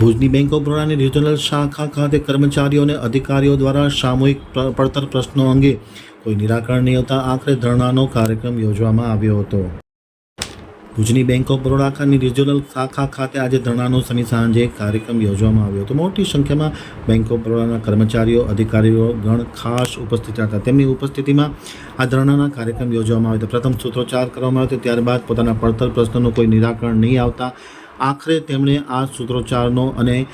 ભુજની bank of બરોડાની regional શાખા ખાતે કર્મચારીઓ અને અધિકારીઓ દ્વારા સામૂહિક પડતર પ્રશ્નો અંગે કોઈ નિરાકરણ નહીં આવતા આખરે ધરણાનો કાર્યક્રમ યોજવામાં આવ્યો હતો. ભુજની બેંક ઓફ બરોડા ખાતેની રિજનલ શાખા ખાતે આજે ધરણાનો શનિ સાંજે કાર્યક્રમ યોજવામાં આવ્યો હતો. મોટી સંખ્યામાં બેંક ઓફ બરોડાના કર્મચારીઓ, અધિકારીઓ, ગણ ખાસ ઉપસ્થિત હતા. તેમની ઉપસ્થિતિમાં આ ધરણાના કાર્યક્રમ યોજવામાં આવ્યો હતો. પ્રથમ સૂત્રોચ્ચાર કરવામાં આવ્યો હતો. ત્યારબાદ પોતાના પડતર પ્રશ્નોનું કોઈ નિરાકરણ નહીં આવતા આખરે તેમણે આ સૂત્રોચ્ચારનો અને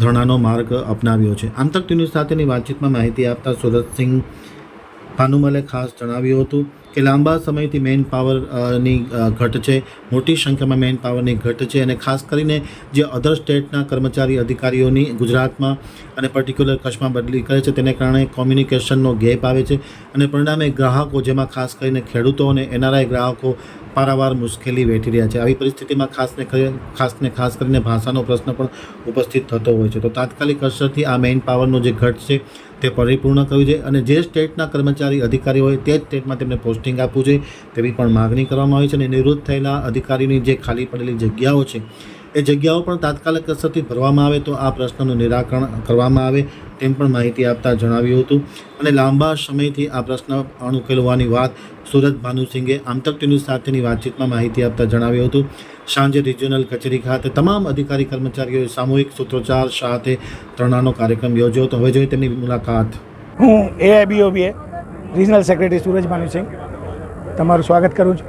ધરણાનો માર્ગ અપનાવ્યો છે. આંતર ન્યૂઝ સાથેની વાતચીતમાં માહિતી આપતા સુરતસિંહ ભાનુમલે ખાસ જણાવ્યું હતું કે લાંબા સમયથી મેન પાવર અ, ની અ, ઘટ છે મોટી સંખ્યામાં મેન પાવરની ઘટ છે અને ખાસ કરીને જે અધર સ્ટેટના કર્મચારી અધિકારીઓની ગુજરાતમાં અને પર્ટિક્યુલર કચ્છમાં બદલી કરે છે તેને કારણે કોમ્યુનિકેશનનો ગેપ આવે છે અને પરિણામે ગ્રાહકો જેમાં ખાસ કરીને ખેડૂતો અને એનઆરઆઈ ગ્રાહકો પારાવાર મુશ્કેલી વેઠી રહ્યા છે. આવી પરિસ્થિતિમાં ખાસને ખાસને ખાસ કરીને ભાષાનો પ્રશ્ન પણ ઉપસ્થિત થતો હોય છે. તો તાત્કાલિક અસરથી આ મેઇન પાવરનો જે ઘટ છે તે પરિપૂર્ણ કરવું જોઈએ અને જે સ્ટેટના કર્મચારી અધિકારી હોય તે જ સ્ટેટમાં તેમને પોસ્ટિંગ આપવું જોઈએ તેવી પણ માગણી કરવામાં આવી છે અને નિવૃત્ત થયેલા અધિકારીની જે ખાલી પડેલી જગ્યાઓ છે એ જગ્યાઓ પણ તાત્કાલિક અસરથી ભરવામાં આવે તો આ પ્રશ્નનું નિરાકરણ કરવામાં આવે તેમ પણ માહિતી આપતા જણાવ્યું હતું. અને લાંબા સમયથી આ પ્રશ્ન અણુકેલવાની વાત સુરત ભાનુસિંગે આમતક ન્યૂઝ સાથેની વાતચીતમાં માહિતી આપતા જણાવ્યું હતું. સાંજે રિજિયોનલ કચેરી ખાતે તમામ અધિકારી કર્મચારીઓએ સામૂહિક સૂત્રોચ્ચાર સાથે ધરણાનો કાર્યક્રમ યોજ્યો હતો. હવે જોઈએ તેમની મુલાકાત. હું એઆઈબીઓબીએ રિજનલ સેક્રેટરી સુરજ ભાનુસિંહ તમારું સ્વાગત કરું છું.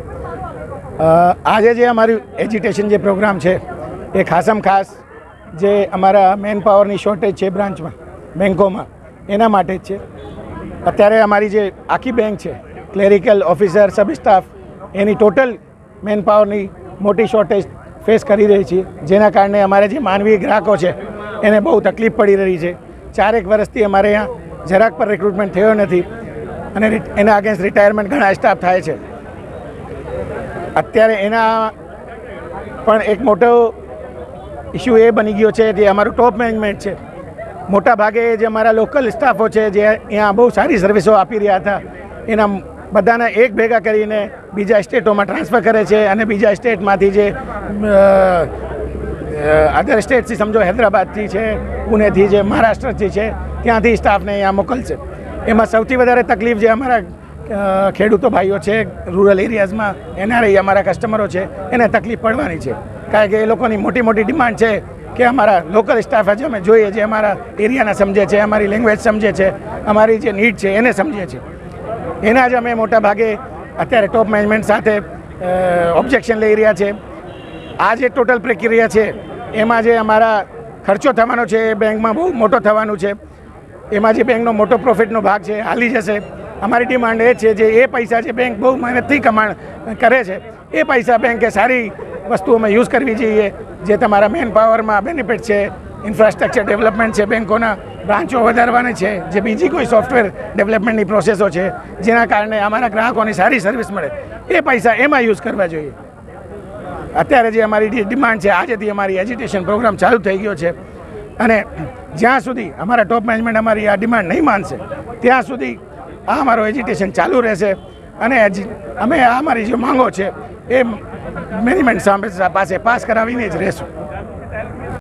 આજે જે અમારું એજ્યુટેશન જે પ્રોગ્રામ છે એ ખાસમ ખાસ જે અમારા મેન પાવરની શોર્ટેજ છે બ્રાન્ચમાં બેન્કોમાં એના માટે જ છે. અત્યારે અમારી જે આખી બેંક છે ક્લેરિકલ ઓફિસર સબ સ્ટાફ એની ટોટલ મેન પાવરની મોટી શોર્ટેજ ફેસ કરી રહી છે. જેના કારણે અમારે જે માનવીય ગ્રાહકો છે, એને બહુ તકલીફ પડી રહી છે. ચારેક વર્ષથી અમારે અહીંયા જરાક પર રિક્રુટમેન્ટ થયો નથી અને એના અગેન્સ્ટ રિટાયરમેન્ટ ઘણા સ્ટાફ થાય છે. અત્યારે એના પણ એક મોટો ઇસ્યુ એ બની ગયો છે જે અમારું ટોપ મેનેજમેન્ટ છે. મોટા ભાગે જે અમારા લોકલ સ્ટાફો છે જે અહીંયા બહુ સારી સર્વિસો આપી રહ્યા હતા, એના બધાને એક ભેગા કરીને બીજા સ્ટેટોમાં ટ્રાન્સફર કરે છે અને બીજા સ્ટેટમાંથી જે અધર સ્ટેટથી સમજો હૈદરાબાદથી છે, પુણેથી છે, મહારાષ્ટ્રથી છે, ત્યાંથી સ્ટાફને અહીંયા મોકલશે. એમાં સૌથી વધારે તકલીફ જે અમારા ખેડૂતો ભાઈઓ છે રૂરલ એરિયાઝમાં એનઆરઆઈ અમારા કસ્ટમરો છે, એને તકલીફ પડવાની છે. કારણ કે એ લોકોની મોટી મોટી ડિમાન્ડ છે કે અમારા લોકલ સ્ટાફ આજે અમે જોઈએ જે અમારા એરિયાના સમજે છે, અમારી લેંગ્વેજ સમજે છે, અમારી જે નીડ છે એને સમજે છે. એના જ અમે મોટા ભાગે અત્યારે ટોપ મેનેજમેન્ટ સાથે ઓબ્જેક્શન લઈ રહ્યા છે. આ જે ટોટલ પ્રક્રિયા છે, એમાં જે અમારા ખર્ચો થવાનો છે એ બેંકમાં બહુ મોટો થવાનું છે. એમાં જે બેંકનો મોટો પ્રોફિટનો ભાગ છે હાલી જશે. અમારી ડિમાન્ડ એ છે જે એ પૈસા જે બેંક બહુ મહેનતથી કમાણ, કરે છે, એ પૈસા બેંકે સારી વસ્તુઓમાં યુઝ કરવી જોઈએ, જે તમારા મેન પાવરમાં બેનિફિટ છે ઇન્ફ્રાસ્ટ્રક્ચર ડેવલપમેન્ટ છે, બેંકોના બ્રાન્ચો વધારવાની છે, જે બીજી કોઈ સોફ્ટવેર ડેવલપમેન્ટની પ્રોસેસો છે, જેના કારણે અમારા ગ્રાહકોની સારી સર્વિસ મળે, એ પૈસા એમાં યુઝ કરવા જોઈએ. અત્યારે જે અમારી ડિમાન્ડ છે આજેથી અમારી એજ્યુટેશન પ્રોગ્રામ ચાલુ થઈ ગયો છે, અને જ્યાં સુધી અમારા ટોપ મેનેજમેન્ટ અમારી આ ડિમાન્ડ નહીં માનશે, ત્યાં સુધી આ અમારો એજ્યુટેશન ચાલુ રહેશે, અને અમે આ અમારી જે માંગો છે એ મેનેજમેન્ટ સામે પાસે પાસ કરાવીને જ રહેશું.